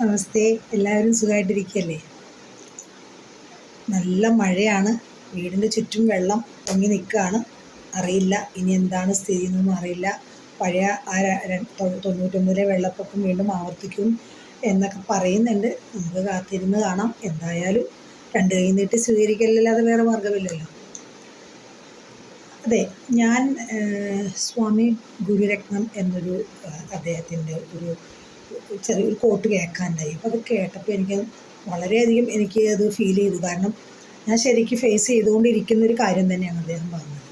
നമസ്തേ എല്ലാവരും സുഖമായിട്ടിരിക്കുകയല്ലേ നല്ല മഴയാണ്. വീടിന്റെ ചുറ്റും വെള്ളം പൊങ്ങി നിൽക്കുകയാണ്. അറിയില്ല ഇനി എന്താണ് സ്ഥിതി എന്നൊന്നും അറിയില്ല. പഴയ ആ തൊണ്ണൂറ്റൊമ്പതിലെ വെള്ളപ്പൊക്കം വീണ്ടും ആവർത്തിക്കും എന്നൊക്കെ പറയുന്നുണ്ട്. നമുക്ക് കാത്തിരുന്ന് കാണാം. എന്തായാലും രണ്ട് കൈ നീട്ടി സ്വീകരിക്കലല്ലാതെ വേറെ മാർഗമില്ലല്ലോ അതെ ഞാൻ സ്വാമി ഗുരുരത്നം എന്നൊരു അദ്ദേഹത്തിന്റെ ഒരു ചെറിയൊരു കോട്ട് കേൾക്കാനുണ്ടായി. അപ്പോൾ അത് കേട്ടപ്പോൾ എനിക്ക് വളരെയധികം എനിക്ക് അത് ഫീൽ ചെയ്തു. കാരണം ഞാൻ ശരിക്കും ഫേസ് ചെയ്തുകൊണ്ടിരിക്കുന്ന ഒരു കാര്യം തന്നെയാണ് അദ്ദേഹം പറഞ്ഞത്.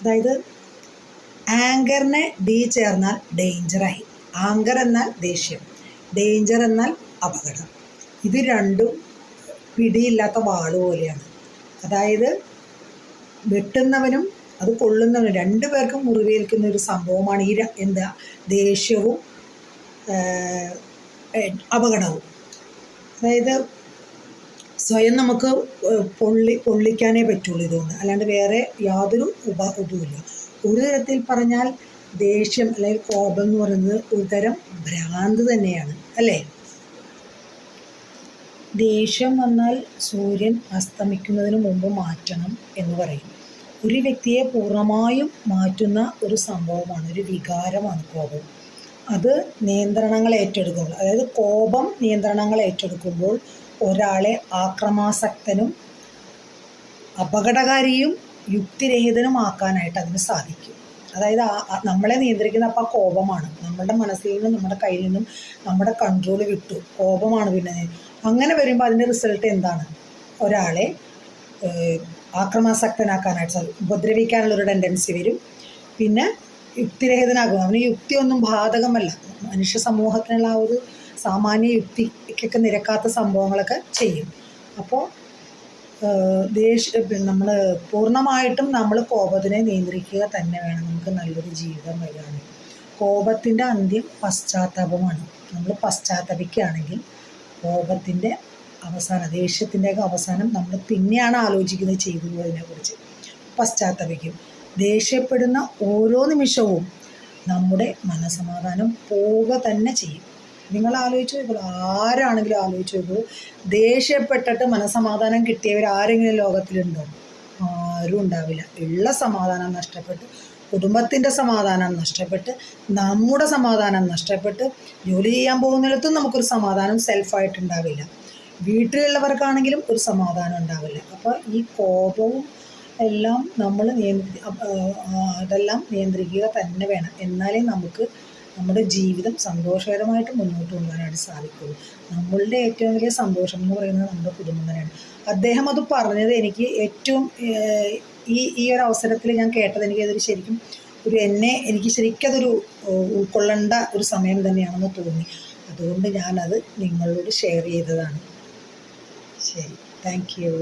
അതായത് ആങ്കറിനെ ഡി ചേർന്നാൽ ഡേഞ്ചറായി ആങ്കർ എന്നാൽ ദേഷ്യം. ഡേഞ്ചർ എന്നാൽ അപകടം. ഇത് രണ്ടും പിടിയില്ലാത്ത വാൾ പോലെയാണ്. അതായത് വെട്ടുന്നവനും അത് കൊള്ളുന്നവനും രണ്ടു പേർക്കും മുറിവേൽക്കുന്ന ഒരു സംഭവമാണ് ഈ എന്താ ദേഷ്യവും അപകടവും. അതായത് സ്വയം നമുക്ക് പൊള്ളി പൊള്ളിക്കാനേ പറ്റുള്ളൂ ഇതുകൊണ്ട്. അല്ലാണ്ട് വേറെ യാതൊരു ഉപ ഇതുമില്ല. ഒരു തരത്തിൽ പറഞ്ഞാൽ ദേഷ്യം അല്ലെങ്കിൽ കോപം എന്ന് പറയുന്നത് ഒരു തരം ഭ്രാന്ത് തന്നെയാണ്. അല്ലേ? ദേഷ്യം വന്നാൽ സൂര്യൻ അസ്തമിക്കുന്നതിന് മുമ്പ് മാറ്റണം എന്ന് പറയും. ഒരു വ്യക്തിയെ പൂർണമായും മാറ്റുന്ന ഒരു സംഭവമാണ് ഒരു വികാരമാണ് കോപം. അത് നിയന്ത്രണങ്ങൾ ഏറ്റെടുക്കുമ്പോൾ അതായത് കോപം നിയന്ത്രണങ്ങൾ ഏറ്റെടുക്കുമ്പോൾ ഒരാളെ ആക്രമാസക്തനും അപകടകാരിയും യുക്തിരഹിതനുമാക്കാനായിട്ട് അതിന് സാധിക്കും. അതായത് നമ്മളെ നിയന്ത്രിക്കുന്ന അപ്പം ആ കോപമാണ്. നമ്മുടെ മനസ്സിൽ നിന്നും നമ്മുടെ കയ്യിൽ നിന്നും നമ്മുടെ കൺട്രോൾ വിട്ടു. കോപമാണ് പിന്നെ. അങ്ങനെ വരുമ്പോൾ അതിന്റെ റിസൾട്ട് എന്താണ്? ഒരാളെ ആക്രമാസക്തനാക്കാനായിട്ട് ഉപദ്രവിക്കാനുള്ളൊരു ടെൻഡൻസി വരും. പിന്നെ യുക്തിരഹിതനാകും. അവന് യുക്തിയൊന്നും ബാധകമല്ല. മനുഷ്യ സമൂഹത്തിനുള്ള ആ ഒരു സാമാന്യ യുക്തിക്കൊക്കെ നിരക്കാത്ത സംഭവങ്ങളൊക്കെ ചെയ്യും. അപ്പോൾ ദേഷ്യ നമ്മൾ പൂർണമായിട്ടും നമ്മൾ കോപത്തിനെ നിയന്ത്രിക്കുക തന്നെ വേണം. നമുക്ക് നല്ലൊരു ജീവിതം വരികയാണ് കോപത്തിന്റെ അന്ത്യം പശ്ചാത്താപമാണ്. നമ്മൾ പശ്ചാത്തപിക്കുകയാണെങ്കിൽ കോപത്തിന്റെ അവസാനം ദേഷ്യത്തിന്റെയൊക്കെ അവസാനം നമ്മൾ പിന്നെയാണ് ആലോചിക്കുന്നത് ചെയ്തു പോയതിനെക്കുറിച്ച്. പശ്ചാത്തപിക്കും. ദേഷ്യപ്പെടുന്ന ഓരോ നിമിഷവും നമ്മുടെ മനസമാധാനം പോവുക തന്നെ ചെയ്യും. നിങ്ങൾ ആലോചിച്ച് നോക്കൂ ആരാണെങ്കിലും ആലോചിച്ച് നോക്കൂ. ദേഷ്യപ്പെട്ടിട്ട് മനസമാധാനം കിട്ടിയവർ ആരെങ്കിലും ലോകത്തിലുണ്ടോ? ആരും ഉണ്ടാവില്ല. ഉള്ള സമാധാനം നഷ്ടപ്പെട്ട് കുടുംബത്തിന്റെ സമാധാനം നഷ്ടപ്പെട്ട് നമ്മുടെ സമാധാനം നഷ്ടപ്പെട്ട് ജോലി ചെയ്യാൻ പോകുന്നിടത്തും നമുക്കൊരു സമാധാനം സെൽഫായിട്ടുണ്ടാവില്ല വീട്ടിലുള്ളവർക്കാണെങ്കിലും ഒരു സമാധാനം ഉണ്ടാവില്ല. അപ്പോൾ ഈ കോപവും എല്ലാം നമ്മൾ നിയന്ത്രി അതെല്ലാം നിയന്ത്രിക്കുക തന്നെ വേണം. എന്നാലേ നമുക്ക് നമ്മുടെ ജീവിതം സന്തോഷകരമായിട്ട് മുന്നോട്ട് കൊണ്ടുപോകാനായിട്ട് സാധിക്കുള്ളൂ. നമ്മളുടെ ഏറ്റവും വലിയ സന്തോഷം എന്ന് പറയുന്നത് നമ്മുടെ കുടുംബം തന്നെയാണ്. അദ്ദേഹം അത് പറഞ്ഞത് എനിക്ക് ഏറ്റവും ഈ ഈ ഒരു അവസരത്തിൽ ഞാൻ കേട്ടത് എനിക്ക് അതൊരു ശരിക്കും ഒരു എന്നെ എനിക്ക് ശരിക്കും അതൊരു ഉൾക്കൊള്ളേണ്ട ഒരു സമയം തന്നെയാണെന്ന് തോന്നി. അതുകൊണ്ട് ഞാനത് നിങ്ങളോട് ഷെയർ ചെയ്തതാണ്. ശരി. Thank you